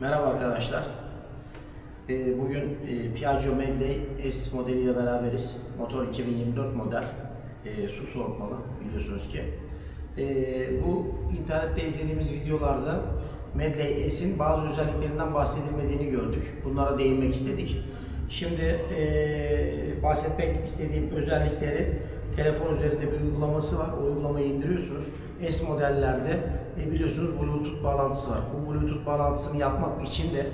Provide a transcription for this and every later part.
Merhaba arkadaşlar. Ee, Bugün e, Piaggio Medley S modeliyle beraberiz. Motor 2024 model. Ee, Su soğutmalı biliyorsunuz ki. Ee, Bu internette izlediğimiz videolarda Medley S'in bazı özelliklerinden bahsedilmediğini gördük. Bunlara değinmek istedik. Şimdi e, bahsetmek istediğim özellikleri telefon üzerinde bir uygulaması var. O uygulamayı indiriyorsunuz. S modellerde e, biliyorsunuz Bluetooth bağlantısı var. Bu Bluetooth bağlantısını yapmak için de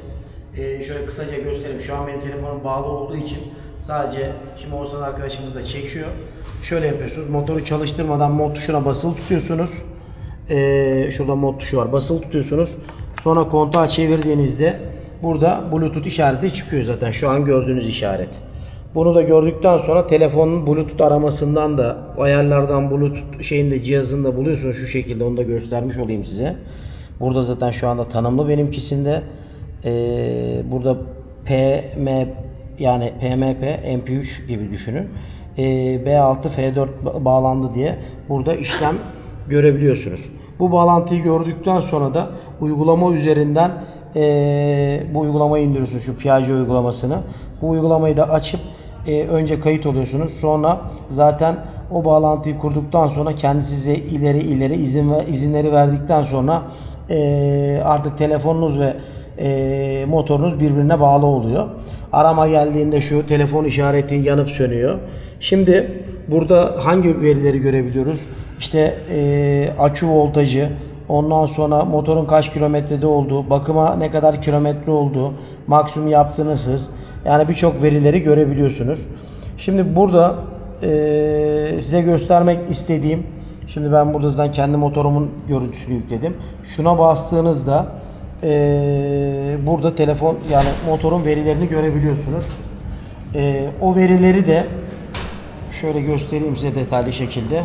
e, şöyle kısaca göstereyim. Şu an benim telefonum bağlı olduğu için sadece şimdi Oğuzhan arkadaşımız da çekiyor. Şöyle yapıyorsunuz. Motoru çalıştırmadan mod tuşuna basılı tutuyorsunuz. E, şurada mod tuşu var. Basılı tutuyorsunuz. Sonra kontağı çevirdiğinizde burada Bluetooth işareti çıkıyor zaten. Şu an gördüğünüz işaret. Bunu da gördükten sonra telefonun Bluetooth aramasından da ayarlardan Bluetooth şeyinde cihazında buluyorsunuz şu şekilde onu da göstermiş olayım size. Burada zaten şu anda tanımlı benimkisinde. Ee, burada PM yani PMP MP3 gibi düşünün. Ee, B6 F4 ba- bağlandı diye burada işlem görebiliyorsunuz. Bu bağlantıyı gördükten sonra da uygulama üzerinden eee, bu uygulamayı indiriyorsunuz şu Piaggio uygulamasını. Bu uygulamayı da açıp eee, önce kayıt oluyorsunuz. Sonra zaten o bağlantıyı kurduktan sonra kendi size ileri ileri izin ve izinleri verdikten sonra eee, artık telefonunuz ve eee, motorunuz birbirine bağlı oluyor. Arama geldiğinde şu telefon işareti yanıp sönüyor. Şimdi burada hangi verileri görebiliyoruz? İşte eee akü voltajı, ondan sonra motorun kaç kilometrede olduğu, bakıma ne kadar kilometre olduğu, maksimum yaptığınız hız. Yani birçok verileri görebiliyorsunuz. Şimdi burada eee, size göstermek istediğim, şimdi ben burada zaten kendi motorumun görüntüsünü yükledim. Şuna bastığınızda eee, burada telefon yani motorun verilerini görebiliyorsunuz. Eee, o verileri de şöyle göstereyim size detaylı şekilde.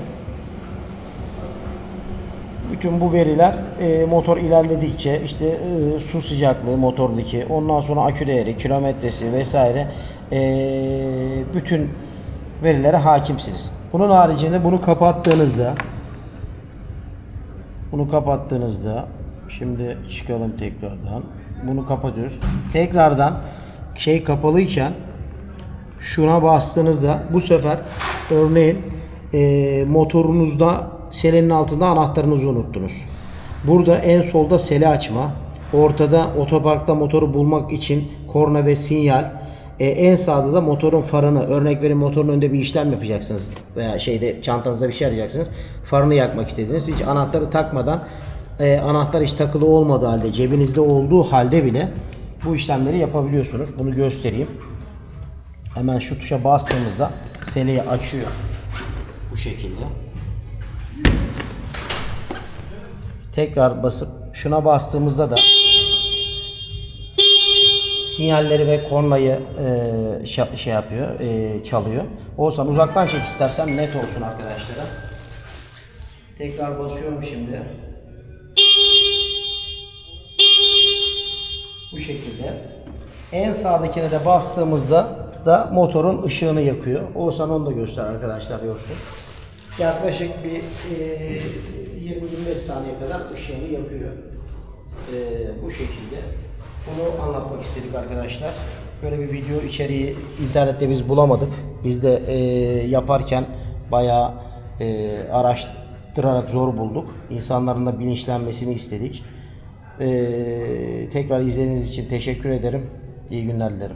Bütün bu veriler e, motor ilerledikçe işte e, su sıcaklığı motordaki ondan sonra akü değeri, kilometresi vesaire e, bütün verilere hakimsiniz. Bunun haricinde bunu kapattığınızda bunu kapattığınızda şimdi çıkalım tekrardan. Bunu kapatıyoruz. Tekrardan şey kapalıyken şuna bastığınızda bu sefer örneğin e, motorunuzda selenin altında anahtarınızı unuttunuz. Burada en solda sele açma, ortada otoparkta motoru bulmak için korna ve sinyal, e, en sağda da motorun farını, örnek verin motorun önünde bir işlem yapacaksınız veya şeyde çantanızda bir şey arayacaksınız. Farını yakmak istediniz. Hiç anahtarı takmadan e, anahtar hiç takılı olmadığı halde, cebinizde olduğu halde bile bu işlemleri yapabiliyorsunuz. Bunu göstereyim. Hemen şu tuşa bastığımızda seleyi açıyor. Bu şekilde. Tekrar basıp şuna bastığımızda da sinyalleri ve kornayı e, şa- şey yapıyor, e, çalıyor. Olsan uzaktan çek istersen net olsun arkadaşlara. Tekrar basıyorum şimdi. Bu şekilde. En sağdakine de bastığımızda da motorun ışığını yakıyor. Oğuzhan onu da göster arkadaşlar görsün. Yaklaşık bir e, 20-25 saniye kadar ışığını yakıyor. E, bu şekilde. Bunu anlatmak istedik arkadaşlar. Böyle bir video içeriği internette biz bulamadık. Biz de e, yaparken bayağı e, araştırarak zor bulduk. İnsanların da bilinçlenmesini istedik. Ee, tekrar izlediğiniz için teşekkür ederim. İyi günler dilerim.